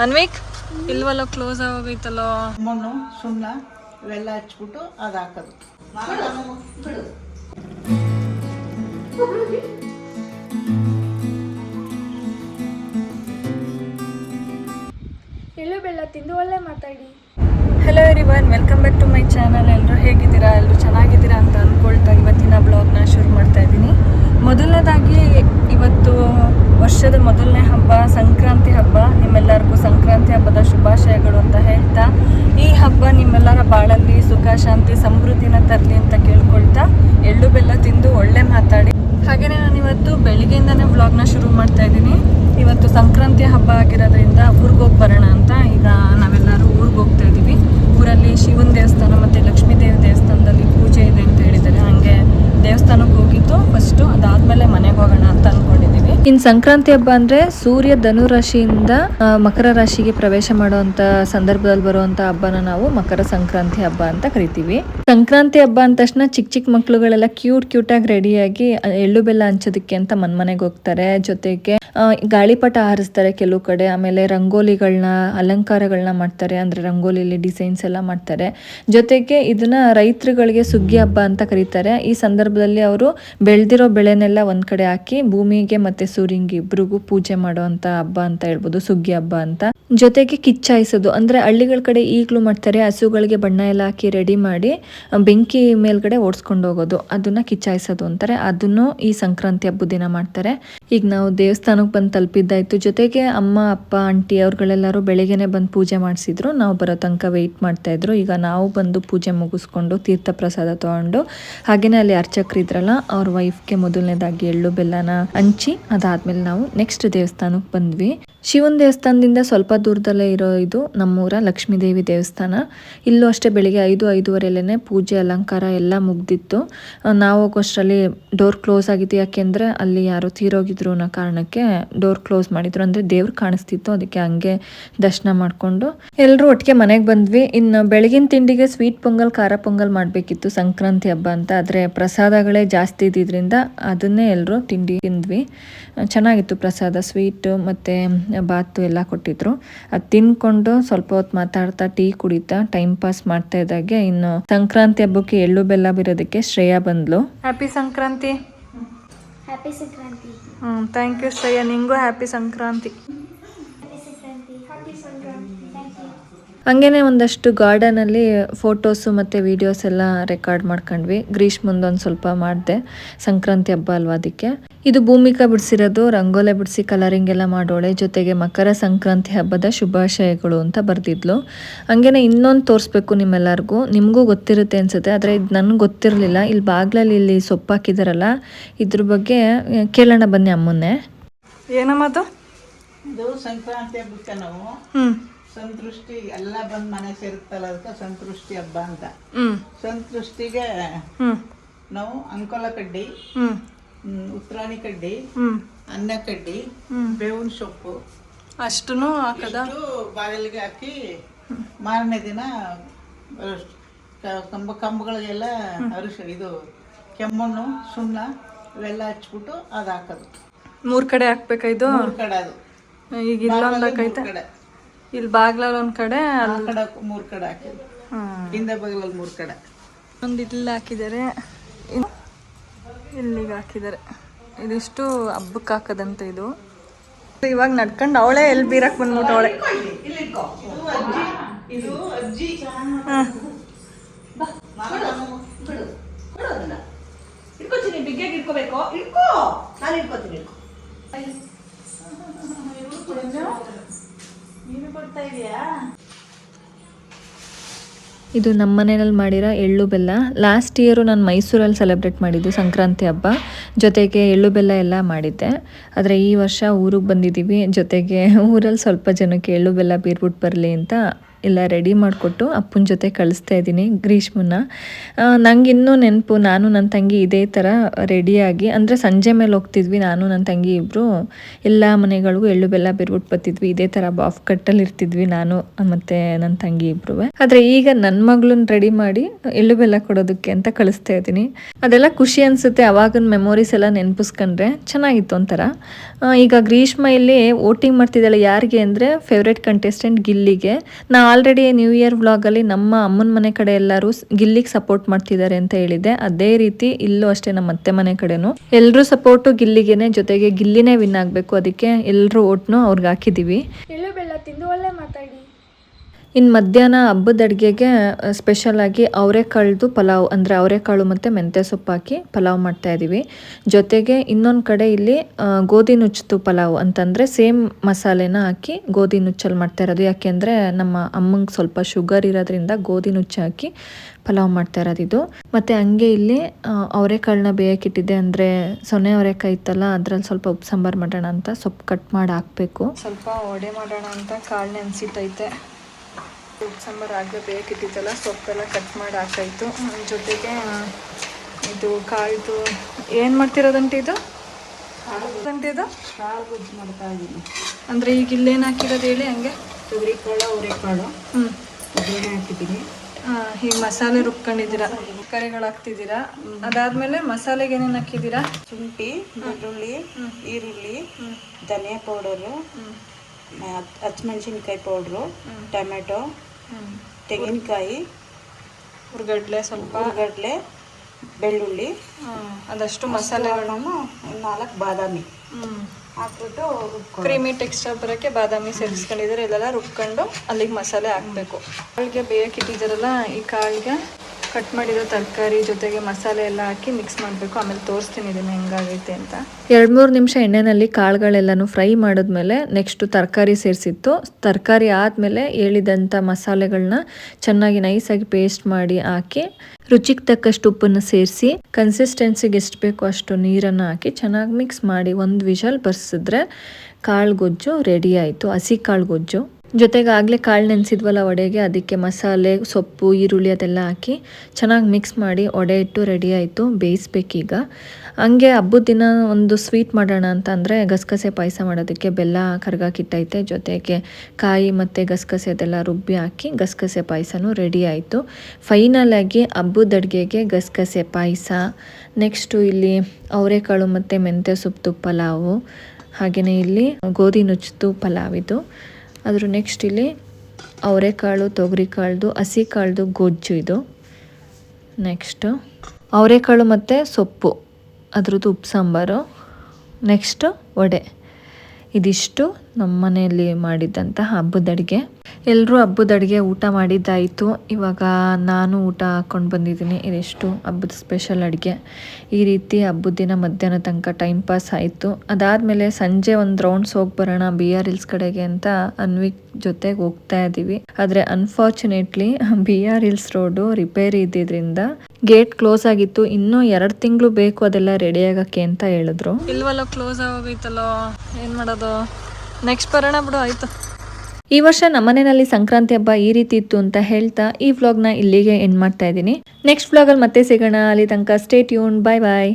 ಅನ್ವಿಕ್ ಇಲ್ವಲ್ಲ ಕ್ಲೋಸ್ ಆಗೋಗೈತಲ್ಲೋ? ಮಣ್ಣು ಸುಣ್ಣ ಇವೆಲ್ಲ ಹಚ್ಬಿಟ್ಟು ಅದು ಹಾಕೋದು. ಎಳ್ಳು ಬೆಲ್ಲ ತಿಂದು ಒಳ್ಳೆ ಮಾತಾಡಿ. Hello everyone welcome back to channel ಎಲ್ಲರೂ ಹೇಗಿದ್ದೀರಾ ಎಲ್ಲರೂ ಚೆನ್ನಾಗಿದ್ದೀರಾ ಅಂತ ಅಂದ್ಕೊಳ್ತಾ ಇವತ್ತಿನ ಬ್ಲಾಗ್ನ ಶುರು ಮಾಡ್ತಾ ಇದ್ದೀನಿ. ಮೊದಲನೇದಾಗಿ ಇವತ್ತು ವರ್ಷದ ಮೊದಲನೇ ಹಬ್ಬ, ಸಂಕ್ರಾಂತಿ ಹಬ್ಬ. ನಿಮ್ಮೆಲ್ಲರಿಗೂ ಸಂಕ್ರಾಂತಿ ಹಬ್ಬದ ಶುಭಾಶಯಗಳು ಅಂತ ಹೇಳ್ತಾ, ಈ ಹಬ್ಬ ನಿಮ್ಮೆಲ್ಲರ ಬಾಳಲ್ಲಿ ಸುಖ, ಶಾಂತಿ, ಸಮೃದ್ಧಿನ ತರಲಿ ಅಂತ ಕೇಳ್ಕೊಳ್ತಾ, ಎಳ್ಳು ಬೆಲ್ಲ ತಿಂದು ಒಳ್ಳೆ ಮಾತಾಡಿ. ಹಾಗೆಯೇ ನಾನು ಇವತ್ತು ಬೆಳಿಗ್ಗೆಯಿಂದನೇ ಬ್ಲಾಗ್ನ ಶುರು ಮಾಡ್ತಾ ಇದ್ದೀನಿ. ಇವತ್ತು ಸಂಕ್ರಾಂತಿ ಹಬ್ಬ ಆಗಿರೋದ್ರಿಂದ ಊರಿಗೆ ಹೋಗಿ ಬರೋಣ ಅಂತ ಈಗ ನಾವೆಲ್ಲರೂ ಊರಿಗೆ ಹೋಗ್ತಾ ಫಸ್ಟು ಅದಾದ್ಮೇಲೆ ಮನೆಗೆ ಹೋಗೋಣ ಅಂತ ಅನ್ಕೊಂಡಿದ್ದೀವಿ ಇನ್ನು ಸಂಕ್ರಾಂತಿ ಹಬ್ಬ ಅಂದ್ರೆ ಸೂರ್ಯ ಧನು ರಾಶಿಯಿಂದ ಮಕರ ರಾಶಿಗೆ ಪ್ರವೇಶ ಮಾಡುವಂತ ಸಂದರ್ಭದಲ್ಲಿ ಬರುವಂತ ಹಬ್ಬನ ನಾವು ಮಕರ ಸಂಕ್ರಾಂತಿ ಹಬ್ಬ ಅಂತ ಕರಿತೀವಿ. ಸಂಕ್ರಾಂತಿ ಹಬ್ಬ ಅಂದ ತಕ್ಷಣ ಚಿಕ್ಕ ಚಿಕ್ಕ ಮಕ್ಕಳುಗಳೆಲ್ಲ ಕ್ಯೂಟ್ ಕ್ಯೂಟ್ ಆಗಿ ರೆಡಿಯಾಗಿ ಎಳ್ಳು ಬೆಲ್ಲ ಹಂಚೋದಕ್ಕೆ ಅಂತ ಮನ್ ಮನೆಗೆ ಹೋಗ್ತಾರೆ. ಜೊತೆಗೆ ಗಾಳಿಪಟ ಹಾರಿಸ್ತಾರೆ ಕೆಲವು ಕಡೆ, ಆಮೇಲೆ ರಂಗೋಲಿಗಳನ್ನ ಅಲಂಕಾರಗಳನ್ನ ಮಾಡ್ತಾರೆ, ಅಂದ್ರೆ ರಂಗೋಲಿಲಿ ಡಿಸೈನ್ಸ್ ಎಲ್ಲ ಮಾಡ್ತಾರೆ. ಜೊತೆಗೆ ಇದನ್ನ ರೈತರುಗಳಿಗೆ ಸುಗ್ಗಿ ಹಬ್ಬ ಅಂತ ಕರೀತಾರೆ. ಈ ಸಂದರ್ಭದಲ್ಲಿ ಅವರು ಬೆಳೆದಿರೋ ಬೆಳೆನೆಲ್ಲ ಒಂದು ಕಡೆ ಹಾಕಿ ಭೂಮಿಗೆ ಮತ್ತೆ ಸೂರ್ಯಂಗೆ ಇಬ್ಬರಿಗೂ ಪೂಜೆ ಮಾಡುವಂಥ ಹಬ್ಬ ಅಂತ ಹೇಳ್ಬೋದು, ಸುಗ್ಗಿ ಹಬ್ಬ ಅಂತ. ಜೊತೆಗೆ ಕಿಚ್ಚಾಯಿಸೋದು, ಅಂದ್ರೆ ಹಳ್ಳಿಗಳ ಕಡೆ ಈಗಲೂ ಮಾಡ್ತಾರೆ, ಹಸುಗಳಿಗೆ ಬಣ್ಣ ಎಲ್ಲ ಹಾಕಿ ರೆಡಿ ಮಾಡಿ ಬೆಂಕಿ ಮೇಲ್ಗಡೆ ಓಡಿಸ್ಕೊಂಡು ಹೋಗೋದು, ಅದನ್ನ ಕಿಚ್ಚಾಯಿಸೋದು ಅಂತಾರೆ. ಅದನ್ನು ಈ ಸಂಕ್ರಾಂತಿ ಹಬ್ಬದ ದಿನ ಮಾಡ್ತಾರೆ. ಈಗ ನಾವು ದೇವಸ್ಥಾನಕ್ಕೆ ಬಂದು ತಲುಪಿದ್ದಾಯಿತು. ಜೊತೆಗೆ ಅಮ್ಮ, ಅಪ್ಪ, ಆಂಟಿ ಅವ್ರುಗಳೆಲ್ಲರೂ ಬೆಳಗ್ಗೆನೆ ಬಂದು ಪೂಜೆ ಮಾಡಿಸಿದ್ರು. ನಾವು ಬರೋ ತನಕ ವೆಯ್ಟ್ ಮಾಡ್ತಾ ಇದ್ರು. ಈಗ ನಾವು ಬಂದು ಪೂಜೆ ಮುಗಿಸ್ಕೊಂಡು ತೀರ್ಥ ಪ್ರಸಾದ ತಗೊಂಡು ಹಾಗೆಯೇ ಅಲ್ಲಿ ಅರ್ಚಕರು ಇದ್ರಲ್ಲ, ಅವ್ರ ವೈಫ್ಗೆ ಮೊದಲನೇದಾಗಿ ಎಳ್ಳು, ಬೆಲ್ಲನ ಹಂಚಿ ಅದಾದ್ಮೇಲೆ ನಾವು ನೆಕ್ಸ್ಟ್ ದೇವಸ್ಥಾನಕ್ಕೆ ಬಂದ್ವಿ. ಶಿವನ ದೇವಸ್ಥಾನದಿಂದ ಸ್ವಲ್ಪ ದೂರದಲ್ಲೇ ಇರೋ ಇದು ನಮ್ಮೂರ ಲಕ್ಷ್ಮೀ ದೇವಿ ದೇವಸ್ಥಾನ. ಇಲ್ಲೂ ಅಷ್ಟೇ ಬೆಳಿಗ್ಗೆ ಐದು ಐದೂವರೆಲ್ಲೇ ಪೂಜೆ, ಅಲಂಕಾರ ಎಲ್ಲ ಮುಗ್ದಿತ್ತು. ನಾವು ಹೋಗೋಷ್ಟರಲ್ಲಿ ಡೋರ್ ಕ್ಲೋಸ್ ಆಗಿತ್ತು. ಯಾಕೆಂದರೆ ಅಲ್ಲಿ ಯಾರೋ ತೀರೋಗಿದ್ರು ಅನ್ನೋ ಕಾರಣಕ್ಕೆ ಡೋರ್ ಕ್ಲೋಸ್ ಮಾಡಿದ್ರು. ಅಂದರೆ ದೇವ್ರು ಕಾಣಿಸ್ತಿತ್ತು. ಅದಕ್ಕೆ ಹಂಗೆ ದರ್ಶನ ಮಾಡಿಕೊಂಡು ಎಲ್ಲರೂ ಒಟ್ಟಿಗೆ ಮನೆಗೆ ಬಂದ್ವಿ. ಇನ್ನು ಬೆಳಗಿನ ತಿಂಡಿಗೆ ಸ್ವೀಟ್ ಪೊಂಗಲ್, ಖಾರ ಪೊಂಗಲ್ ಮಾಡಬೇಕಿತ್ತು ಸಂಕ್ರಾಂತಿ ಹಬ್ಬ ಅಂತ. ಆದರೆ ಪ್ರಸಾದಗಳೇ ಜಾಸ್ತಿ ಇದ್ದಿದ್ದರಿಂದ ಅದನ್ನೇ ಎಲ್ಲರೂ ತಿಂಡಿ ತಿಂದ್ವಿ. ಚೆನ್ನಾಗಿತ್ತು ಪ್ರಸಾದ, ಸ್ವೀಟು, ಮತ್ತು ಬಾತು ಎಲ್ಲ ಕೊಟ್ಟಿದ್ರು. ಅದು ತಿನ್ಕೊಂಡು ಸ್ವಲ್ಪ ಹೊತ್ತು ಮಾತಾಡ್ತಾ ಟೀ ಕುಡಿತಾ ಟೈಮ್ ಪಾಸ್ ಮಾಡ್ತಾ ಇದ್ದಾಗೆ ಇನ್ನು ಸಂಕ್ರಾಂತಿ ಹಬ್ಬಕ್ಕೆ ಎಳ್ಳು ಬೆಲ್ಲ ಬಿರೋದಕ್ಕೆ ಶ್ರೇಯಾ ಬಂದ್ಲು. ಹ್ಯಾಪಿ ಸಂಕ್ರಾಂತಿ. ಹ್ಯಾಪಿ ಸಂಕ್ರಾಂತಿ. ಹ್ಞೂ ಥ್ಯಾಂಕ್ ಯು ಶ್ರೇಯಾ ನಿಂಗೂ happy Sankranti. Happy Sankranti happy Sankranti thank you ಹಂಗೇನೆ ಒಂದಷ್ಟು ಗಾರ್ಡನಲ್ಲಿ ಫೋಟೋಸು ಮತ್ತು ವಿಡಿಯೋಸ್ ಎಲ್ಲ ರೆಕಾರ್ಡ್ ಮಾಡ್ಕೊಂಡ್ವಿ. ಗ್ರೀಷ್ ಮುಂದೊಂದು ಸ್ವಲ್ಪ ಮಾಡಿದೆ. ಸಂಕ್ರಾಂತಿ ಹಬ್ಬ ಅಲ್ವಾ ಅದಕ್ಕೆ. ಇದು ಭೂಮಿಕಾ ಬಿಡಿಸಿರೋದು ರಂಗೋಲೆ ಬಿಡಿಸಿ ಕಲರಿಂಗ್ ಎಲ್ಲ ಮಾಡೋಳೆ. ಜೊತೆಗೆ ಮಕರ ಸಂಕ್ರಾಂತಿ ಹಬ್ಬದ ಶುಭಾಶಯಗಳು ಅಂತ ಬರೆದಿದ್ಲು. ಹಂಗೇನೆ ಇನ್ನೊಂದು ತೋರಿಸ್ಬೇಕು ನಿಮ್ಮೆಲ್ಲರಿಗೂ. ನಿಮಗೂ ಗೊತ್ತಿರುತ್ತೆ ಅನ್ಸುತ್ತೆ ಆದರೆ ಇದು ನನಗೆ ಗೊತ್ತಿರಲಿಲ್ಲ. ಇಲ್ಲಿ ಬಾಗ್ಲಲ್ಲಿ ಇಲ್ಲಿ ಸೊಪ್ಪು ಹಾಕಿದಾರಲ್ಲ ಇದ್ರ ಬಗ್ಗೆ ಕೇಳೋಣ ಬನ್ನಿ ಅಮ್ಮನ್ನೇ. ಏನಮ್ಮ ಇದು ಸಂಕ್ರಾಂತಿ ಹಬ್ಬಕ್ಕೆ ನಾವು ಹ್ಞೂ ಸಂತೃಷ್ಟಿ ಎಲ್ಲ ಬಂದ್ ಮನೆ ಸೇರುತ್ತಲ್ಲ ಅದಕ್ಕೆ ಸಂತೃಷ್ಟಿ ಹಬ್ಬ ಅಂತ. ಸಂತೃಷ್ಟಿಗೆ ನಾವು ಅಂಕೋಲ ಕಡ್ಡಿ ಹ್ಮ್, ಉತ್ರಾಣಿ ಕಡ್ಡಿ ಅನ್ನ ಕಡ್ಡಿ ಬೇವಿನ ಸೊಪ್ಪು. ಅಷ್ಟು ಹಾಕದ? ಇಷ್ಟು ಬಾಗಿಲಿಗೆ ಹಾಕಿ ಮಾರನೇ ದಿನ ಕ- ಕಂಬ ಕಂಬಗಳಿಗೆಲ್ಲ ಅರಿಶ ಇದು ಕೆಮ್ಮಣ್ಣು ಸುಣ್ಣ ಇವೆಲ್ಲ ಹಚ್ಬಿಟ್ಟು ಅದು ಹಾಕೋದು. ಮೂರ್ ಕಡೆ ಹಾಕ್ಬೇಕಾಯ್ತು? ಮೂರ್ ಕಡೆ ಅದು. ಈಗ ಇಲ್ಲ ಹಾಕೈತೆ? ಕಡೆ. ಇಲ್ಲಿ ಬಾಗ್ಲಲ್ಲಿ ಒಂದ್ ಕಡೆ ಆ ಕಡೆ ಮೂರು ಕಡೆ ಹಾಕಿದ್ದು ಹಿಂದೆ ಬಗಲಲ್ಲಿ ಮೂರು ಕಡೆ. ಒಂದ್ ಇಲ್ಲಿ ಹಾಕಿದ್ದಾರೆ. ಇಲ್ಲಿಗೆ ಹಾಕಿದ್ದಾರೆ. ಇದಿಷ್ಟು ಹಬ್ಬಕ್ಕೆ ಹಾಕದಂತೆ ಇದು. ಇವಾಗ ನಡ್ಕೊಂಡು ಅವಳೆ ಎಲ್ಲಿ ಬೀರಕ್ ಬಂದ್ಬಿಟ್ಟು ಅವಳೆ. ಇದು ನಮ್ಮ ಮನೆಯಲ್ಲಿ ಮಾಡಿರೋ ಎಳ್ಳು ಬೆಲ್ಲ. ಲಾಸ್ಟ್ ಇಯರು ನಾನು ಮೈಸೂರಲ್ಲಿ ಸೆಲೆಬ್ರೇಟ್ ಮಾಡಿದ್ದು ಸಂಕ್ರಾಂತಿ ಹಬ್ಬ. ಜೊತೆಗೆ ಎಳ್ಳು ಬೆಲ್ಲ ಎಲ್ಲ ಮಾಡಿದ್ದೆ. ಆದರೆ ಈ ವರ್ಷ ಊರಿಗೆ ಬಂದಿದ್ದೀವಿ. ಜೊತೆಗೆ ಊರಲ್ಲಿ ಸ್ವಲ್ಪ ಜನಕ್ಕೆ ಎಳ್ಳು ಬೆಲ್ಲ ಬೀರ್ಬಿಟ್ಟು ಬರಲಿ ಅಂತ ಎಲ್ಲ ರೆಡಿ ಮಾಡಿಕೊಟ್ಟು ಅಪ್ಪನ ಜೊತೆ ಕಳಿಸ್ತಾ ಇದ್ದೀನಿ ಗ್ರೀಷ್ಮನ್ನ. ನಂಗೆ ಇನ್ನೂ ನೆನಪು, ನಾನು ನನ್ನ ತಂಗಿ ಇದೇ ಥರ ರೆಡಿಯಾಗಿ ಅಂದರೆ ಸಂಜೆ ಮೇಲೆ ಹೋಗ್ತಿದ್ವಿ, ನಾನು ನನ್ನ ತಂಗಿ ಇಬ್ಬರು ಎಲ್ಲ ಮನೆಗಳಿಗೂ ಎಳ್ಳು ಬೆಲ್ಲ ಬಿರ್ಬಿಟ್ಟು ಬರ್ತಿದ್ವಿ ಇದೇ ಥರ ಬಾಫ್ ಕಟ್ಟಲ್ಲಿ ಇರ್ತಿದ್ವಿ ನಾನು, ಮತ್ತು ನನ್ನ ತಂಗಿ ಇಬ್ಬರು ಆದರೆ ಈಗ ನನ್ನ ಮಗಳನ್ನ ರೆಡಿ ಮಾಡಿ ಎಳ್ಳು ಬೆಲ್ಲ ಕೊಡೋದಕ್ಕೆ ಅಂತ ಕಳಿಸ್ತಾ ಇದ್ದೀನಿ. ಅದೆಲ್ಲ ಖುಷಿ ಅನಿಸುತ್ತೆ, ಅವಾಗಿನ ಮೆಮೊರೀಸ್ ಎಲ್ಲ ನೆನಪಿಸ್ಕೊಂಡ್ರೆ ಚೆನ್ನಾಗಿತ್ತು ಒಂಥರ. ಈಗ ಗ್ರೀಷ್ಮ ಇಲ್ಲಿ ವೋಟಿಂಗ್ ಮಾಡ್ತಿದ್ದಾಳೆ ಯಾರಿಗೆ ಅಂದರೆ ಫೇವ್ರೆಟ್ ಕಂಟೆಸ್ಟೆಂಟ್ ಗಿಲ್ಲಿಗೆ. ನಾ ಆಲ್ರೆಡಿ ನ್ಯೂ ಇಯರ್ ವ್ಲಾಗಲ್ಲಿ ನಮ್ಮ ಅಮ್ಮನ ಮನೆ ಕಡೆ ಎಲ್ಲರೂ ಗಿಲ್ಲಿಗೆ ಸಪೋರ್ಟ್ ಮಾಡ್ತಿದ್ದಾರೆ ಅಂತ ಹೇಳಿದ್ದೆ. ಅದೇ ರೀತಿ ಇಲ್ಲೂ ಅಷ್ಟೇ ನಮ್ಮ ಅತ್ತೆ ಮನೆ ಕಡೆನೂ. ಎಲ್ಲರೂ ಸಪೋರ್ಟು ಗಿಲ್ಲಿಗೆನೆ, ಜೊತೆಗೆ ಗಿಲ್ಲಿನೇ ವಿನ್ ಆಗಬೇಕು. ಅದಕ್ಕೆ ಎಲ್ಲರೂ ಓಟ್ನು ಅವ್ರಿಗೆ ಹಾಕಿದ್ದೀವಿ ತಿಂದು ಒಳ್ಳೆ ಮಾತಾಡಿ. ಇನ್ನು ಮಧ್ಯಾಹ್ನ ಹಬ್ಬದ ಅಡುಗೆಗೆ ಸ್ಪೆಷಲಾಗಿ ಅವರೆಕಾಳ್ದು ಪಲಾವ್, ಅಂದರೆ ಅವರೆಕಾಳು ಮತ್ತು ಮೆಂತ್ಯ ಸೊಪ್ಪು ಹಾಕಿ ಪಲಾವ್ ಮಾಡ್ತಾ ಇದ್ದೀವಿ ಜೊತೆಗೆ ಇನ್ನೊಂದು ಕಡೆ ಇಲ್ಲಿ ಗೋಧಿ ನುಚ್ಚು ಪಲಾವ್ ಅಂತಂದರೆ ಸೇಮ್ ಮಸಾಲೆನ ಹಾಕಿ ಗೋಧಿ ನುಚ್ಚಲ್ಲಿ ಮಾಡ್ತಾ ಇರೋದು. ಯಾಕೆಂದರೆ ನಮ್ಮ ಅಮ್ಮಂಗೆ ಸ್ವಲ್ಪ ಶುಗರ್ ಇರೋದ್ರಿಂದ ಗೋಧಿ ನುಚ್ಚು ಹಾಕಿ ಪಲಾವ್ ಮಾಡ್ತಾ ಇರೋದು ಇದು. ಮತ್ತು ಹಂಗೆ ಇಲ್ಲಿ ಅವರೆಕಾಳನ್ನ ಬೇಯಕ್ಕಿಟ್ಟಿದ್ದೆ ಅಂದರೆ ಸೊನ್ನೆ ಅವರೆಕಾಯಿ ಇತ್ತಲ್ಲ, ಅದ್ರಲ್ಲಿ ಸ್ವಲ್ಪ ಉಪ್ಪು ಸಾಂಬಾರು ಮಾಡೋಣ ಅಂತ ಸೊಪ್ಪು ಕಟ್ ಮಾಡಿ ಹಾಕಬೇಕು. ಸ್ವಲ್ಪ ಒಡೆ ಮಾಡೋಣ ಅಂತ ಕಾಳು ನೆನೆಸಿಟ್ಟೈತೆ ಉಪ್ಪು ಸಾಂಬಾರು ಆಗಲೇ ಬೇಕಿದ್ದಿತ್ತಲ್ಲ ಸೊಪ್ಪೆಲ್ಲ ಕಟ್ ಮಾಡಿ ಹಾಕಾಯ್ತು. ಜೊತೆಗೆ ಇದು ಕಾಳ್ದು ಏನು ಮಾಡ್ತಿರೋದಂತ ಇದು? ಅಂತೆ ಇದು? ಕಾಳು ಗೊಜ್ಜು ಮಾಡ್ತಾ ಇದ್ದೀನಿ. ಅಂದರೆ ಈಗ ಇಲ್ಲೇನು ಹಾಕಿರೋದು ಹೇಳಿ ಹಂಗೆ? ತೊಗರಿಕಾಳು ಅವರೆಕಾಳು. ಹ್ಞೂ ಬೇಳೆ ಹಾಕಿದ್ದೀನಿ. ಈಗ ಮಸಾಲೆ ರುಬ್ಕೊಂಡಿದ್ದೀರಾ? ಕರಿಗಳು ಹಾಕ್ತಿದ್ದೀರಾ? ಅದಾದ್ಮೇಲೆ ಮಸಾಲೆಗೆ ಏನೇನು ಹಾಕಿದ್ದೀರಾ? ಶುಂಠಿ ಬೆಳ್ಳುಳ್ಳಿ ಈರುಳ್ಳಿ ಧನಿಯಾ ಪೌಡರು ಹಸಿಮೆಣ್ಸಿನ್ಕಾಯಿ ಪೌಡ್ರು ಟೊಮೆಟೊ ತೆಂಗಿನಕಾಯಿ ಹುರ್ಗಡ್ಲೆ ಸ್ವಲ್ಪ. ಉರ್ಗಡ್ಲೆ ಬೆಳ್ಳುಳ್ಳಿ. ಅದಷ್ಟು ಮಸಾಲೆಗಳನ್ನು ನಾಲ್ಕು ಬಾದಾಮಿ. ಹಾಕ್ಬಿಟ್ಟು ಕ್ರೀಮಿ ಟೆಕ್ಸ್ಚರ್ ಬರೋಕ್ಕೆ ಬಾದಾಮಿ ಸೇರಿಸ್ಕೊಂಡಿದ್ರೆ ಇಲ್ಲೆಲ್ಲ ರುಬ್ಕೊಂಡು ಅಲ್ಲಿಗೆ ಮಸಾಲೆ ಹಾಕಬೇಕು. ಕಾಳಿಗೆ ಬೇಯಕ್ಕೆ ಇಟ್ಟಿದ್ದಾರಲ್ಲ ಈ ಕಾಳಿಗೆ ಕಟ್ ಮಾಡಿರೋ ತರಕಾರಿ ಜೊತೆಗೆ ಮಸಾಲೆ ಎಲ್ಲ ಹಾಕಿ ಮಿಕ್ಸ್ ಮಾಡಬೇಕು. ಆಮೇಲೆ ತೋರಿಸ್ತೀನಿ ಇದನ್ನು ಹೆಂಗಾಗೈತೆ ಅಂತ. ಎರಡು ಮೂರು ನಿಮಿಷ ಎಣ್ಣೆನಲ್ಲಿ ಕಾಳುಗಳೆಲ್ಲನೂ ಫ್ರೈ ಮಾಡಿದ್ಮೇಲೆ ನೆಕ್ಸ್ಟು ತರಕಾರಿ ಸೇರಿಸಿತ್ತು. ತರಕಾರಿ ಆದಮೇಲೆ ಹೇಳಿದಂಥ ಮಸಾಲೆಗಳನ್ನ ಚೆನ್ನಾಗಿ ನೈಸಾಗಿ ಪೇಸ್ಟ್ ಮಾಡಿ ಹಾಕಿ, ರುಚಿಗೆ ತಕ್ಕಷ್ಟು ಉಪ್ಪನ್ನು ಸೇರಿಸಿ ಕನ್ಸಿಸ್ಟೆನ್ಸಿಗೆ ಎಷ್ಟು ಬೇಕೋ ಅಷ್ಟು ನೀರನ್ನು ಹಾಕಿ ಚೆನ್ನಾಗಿ ಮಿಕ್ಸ್ ಮಾಡಿ ಒಂದು ವಿಷಲ್ ಬರ್ಸಿದ್ರೆ ಕಾಳು ಗೊಜ್ಜು ರೆಡಿ ಆಯಿತು. ಹಸಿ ಕಾಳು ಗೊಜ್ಜು ಜೊತೆಗೆ ಆಗಲೇ ಕಾಳು ನೆನೆಸಿದ್ವಲ್ಲ ವಡೆಗೆ, ಅದಕ್ಕೆ ಮಸಾಲೆ, ಸೊಪ್ಪು, ಈರುಳ್ಳಿ ಅದೆಲ್ಲ ಹಾಕಿ ಚೆನ್ನಾಗಿ ಮಿಕ್ಸ್ ಮಾಡಿ ವಡೆ ಇಟ್ಟು ರೆಡಿ ಆಯಿತು, ಬೇಯಿಸ್ಬೇಕೀಗ. ಹಂಗೆ ಹಬ್ಬದ ದಿನ ಒಂದು ಸ್ವೀಟ್ ಮಾಡೋಣ ಅಂತ ಅಂದರೆ ಗಸಗಸೆ ಪಾಯಸ ಮಾಡೋದಕ್ಕೆ ಬೆಲ್ಲ ಕರ್ಗಾಕಿಟ್ಟೈತೆ. ಜೊತೆಗೆ ಕಾಯಿ ಮತ್ತು ಗಸಗಸೆ ಅದೆಲ್ಲ ರುಬ್ಬಿ ಹಾಕಿ ಗಸಗಸೆ ಪಾಯಸನೂ ರೆಡಿ ಆಯಿತು. ಫೈನಲ್ ಆಗಿ ಹಬ್ಬದ ಅಡುಗೆಗೆ ಗಸಗಸೆ ಪಾಯಸ. ನೆಕ್ಸ್ಟು ಇಲ್ಲಿ ಅವರೆಕಾಳು ಮತ್ತು ಮೆಂತ್ಯ ಸೊಪ್ಪು ಪಲಾವು ಹಾಗೆಯೇ ಇಲ್ಲಿ ಗೋಧಿ ನುಚ್ಚು ಪಲಾವಿದು ಅದ್ರ ನೆಕ್ಸ್ಟ್ ಇಲ್ಲಿ ಅವರೆಕಾಳು ತೊಗರಿ ಕಾಳ್ದು, ಹಸಿ ಕಾಳ್ದು ಗೊಜ್ಜು ಇದು. ನೆಕ್ಸ್ಟು ಅವರೆಕಾಳು ಮತ್ತು ಸೊಪ್ಪು, ಅದ್ರದ್ದು ಉಪ್ಪು, ಸಾಂಬಾರು. ನೆಕ್ಸ್ಟು ವಡೆ. ಇದಿಷ್ಟು ನಮ್ಮ ಮನೆಯಲ್ಲಿ ಮಾಡಿದ್ದಂಥ ಹಬ್ಬದ ಅಡುಗೆ. ಎಲ್ಲರೂ ಹಬ್ಬದ ಅಡುಗೆ ಊಟ ಮಾಡಿದ್ದಾಯಿತು. ಇವಾಗ ನಾನು ಊಟ ಹಾಕ್ಕೊಂಡು ಬಂದಿದ್ದೀನಿ. ಇದಿಷ್ಟು ಹಬ್ಬದ ಸ್ಪೆಷಲ್ ಅಡುಗೆ. ಈ ರೀತಿ ಹಬ್ಬದ ದಿನ ಮಧ್ಯಾಹ್ನ ತನಕ ಟೈಮ್ ಪಾಸ್ ಆಯಿತು. ಅದಾದಮೇಲೆ ಸಂಜೆ ಒಂದು ರೌಂಡ್ಸ್ ಹೋಗಿ ಬರೋಣ ಬಿ ಆರ್ ಹಿಲ್ಸ್ ಕಡೆಗೆ ಅಂತ ಅನ್ವಿಕ್ ಜೊತೆಗೆ ಹೋಗ್ತಾ ಇದ್ದೀವಿ ಆದರೆ unfortunately B R Hills road repair ಇದ್ದಿದ್ರಿಂದ gate close ಆಗಿತ್ತು. ಇನ್ನೂ ಎರಡು ತಿಂಗಳು ಬೇಕು ಅದೆಲ್ಲ ರೆಡಿ ಆಗಕ್ಕೆ ಅಂತ ಹೇಳಿದ್ರು. ಇಲ್ವಲ್ಲ ಕ್ಲೋಸ್ ಆಗೋಗೈತಲ್ಲೋ? ಏನು ಮಾಡೋದು? ನೆಕ್ಸ್ಟ್ ಬರೋಣ ಬಿಡು ಆಯಿತು. ಈ ವರ್ಷ ನಮ್ಮನೆಯಲ್ಲಿ ಸಂಕ್ರಾಂತಿ ಹಬ್ಬ ಈ ರೀತಿ ಇತ್ತು ಅಂತ ಹೇಳ್ತಾ ಈ ವ್ಲಾಗ್ನ ಇಲ್ಲಿಗೆ ಎಂಡ್ ಮಾಡ್ತಾ ಇದ್ದೀನಿ. ನೆಕ್ಸ್ಟ್ ವ್ಲಾಗಲ್ಲಿ ಮತ್ತೆ ಸಿಗೋಣ. ಅಲ್ಲಿ ತನಕ ಸ್ಟೇ ಟ್ಯೂನ್ ಬಾಯ್ ಬಾಯ್